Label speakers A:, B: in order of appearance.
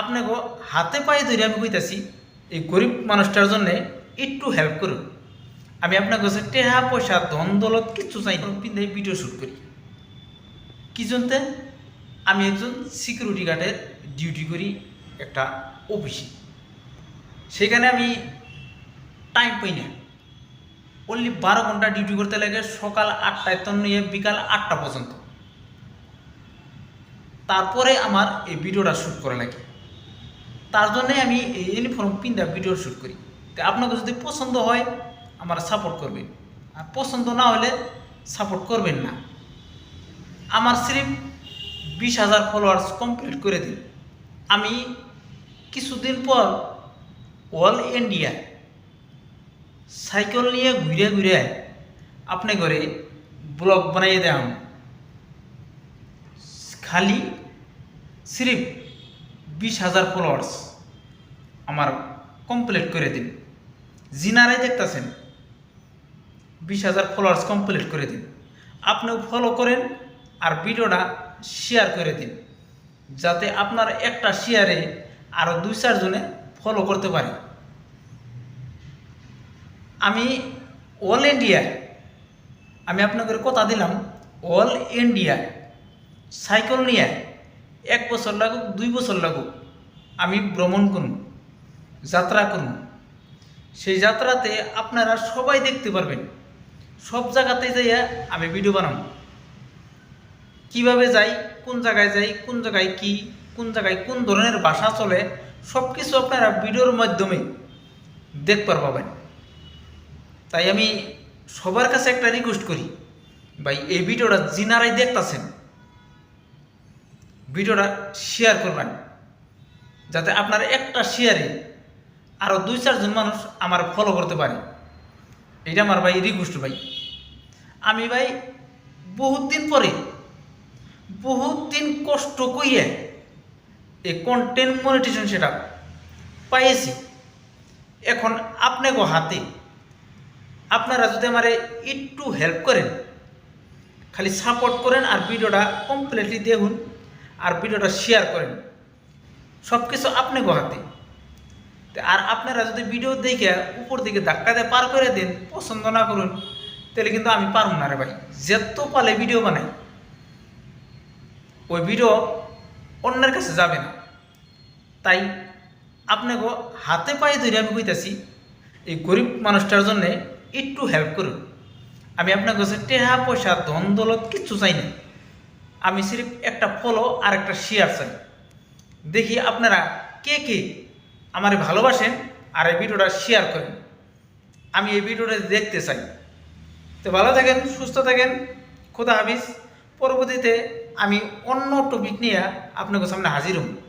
A: আপনাকে হাতে পায়ে ধরে আমি কইতাছি, এই গরিব মানুষটার জন্য একটু হেল্প করুন। আমি আপনার কাছে টেহা পয়সা, ধন দলত কিচ্ছু চাই না, পিন্ধে ভিডিও শ্যুট করি। কি জন্যে? আমি একজন সিকিউরিটি গার্ডের ডিউটি করি একটা অফিসে সেখানে আমি টাইম পাই না। অনলি বারো ঘণ্টা ডিউটি করতে লাগে সকাল আটটায় তন্ন বিকাল আটটা পর্যন্ত। তারপরে আমার এই ভিডিওটা শ্যুট করা লাগে। তার জন্যে আমি এই ইউনিফর্ম পিন্ধা ভিডিও শ্যুট করি। তো আপনাকে যদি পছন্দ হয়, আমার সাপোর্ট করবেন। আর পছন্দ না হলে সাপোর্ট করবেন না। আমার সিরিফ বিশ হাজার ফলোয়ার্স কমপ্লিট করে দিন। আমি কিছুদিন পর অল ইন্ডিয়া সাইকেল নিয়ে ঘুরে ঘুরে আপনি করে ব্লগ বানাইয়ে দেন খালি সিরিফ বিশ হাজার ফলোয়ার্স আমার কমপ্লিট করে দিন। জিনারাই দেখতেছেন, বিশ হাজার ফলোয়ার্স কমপ্লিট করে দিন। আপনিও ফলো করেন আর ভিডিওটা শেয়ার করে দিন, যাতে আপনার একটা শেয়ারে আরও দুই চারজনে ফলো করতে পারে। আমি অল ইন্ডিয়া আমি আপনাদের কথা দিলাম অল ইন্ডিয়া সাইকেল নিয়ে এক বছর লাগুক, দুই বছর লাগুক, আমি ভ্রমণ করুন, যাত্রা করুন। সেই যাত্রাতে আপনারা সবাই দেখতে পারবেন। সব জায়গাতে যাইয়া আমি ভিডিও বানাবো। কীভাবে যাই, কোন জায়গায় যাই, কোন জায়গায় কি, কোন জায়গায় কোন ধরনের ভাষা চলে সব কিছু আপনারা ভিডিওর মাধ্যমে দেখবার পাবেন তাই আমি সবার কাছে একটা রিকোয়েস্ট করি, ভাই, এই ভিডিওটা জিনারাই দেখতাছেন ভিডিওটা শেয়ার করবেন। যাতে আপনার একটা শেয়ারে আরও দুই চারজন মানুষ আমার ফলো করতে পারে। এটা আমার ভাই রিকোয়েস্ট ভাই। আমি ভাই বহুত দিন পরে, বহুত দিন কষ্ট কইয়ে এই কন্টেন্ট মনিটেশন সেটা পাইছি এখন আপনাকে হাতে, আপনারা যদি আমারে একটু হেল্প করেন, খালি সাপোর্ট করেন আর ভিডিওটা কমপ্লিটলি দেখুন। আর ভিডিওটা শেয়ার করেন। সব কিছু আপনাকে হাতে আর আপনারা যদি ভিডিও দেখে উপর দিকে ধাক্কা দিয়ে পার করে দেন, পছন্দ না করুন, তাহলে কিন্তু আমি পারব না রে ভাই। যেত পালে ভিডিও বানাই, ওই ভিডিও অন্যের কাছে যাবে না। তাই আপনাকে হাতে পায়ে ধরে আমি কইতাছি, এই গরিব মানুষটার জন্যে একটু হেল্প করুন। আমি আপনার কাছে টেহা পয়সা ধন দলত কিচ্ছু চাই না। আমি সিরিফ একটা ফলো আর একটা শেয়ার চাই। দেখি আপনারা কে কে আমার ভালোবাসেন আর এই ভিডিওটা শেয়ার করেন। আমি এই ভিডিওটা দেখতে চাই। তো ভালো থাকেন, সুস্থ থাকেন, খোদা হাফিজ। পরবর্তীতে আমি অন্য টপিক নিয়ে আপনাদের সামনে হাজির হব।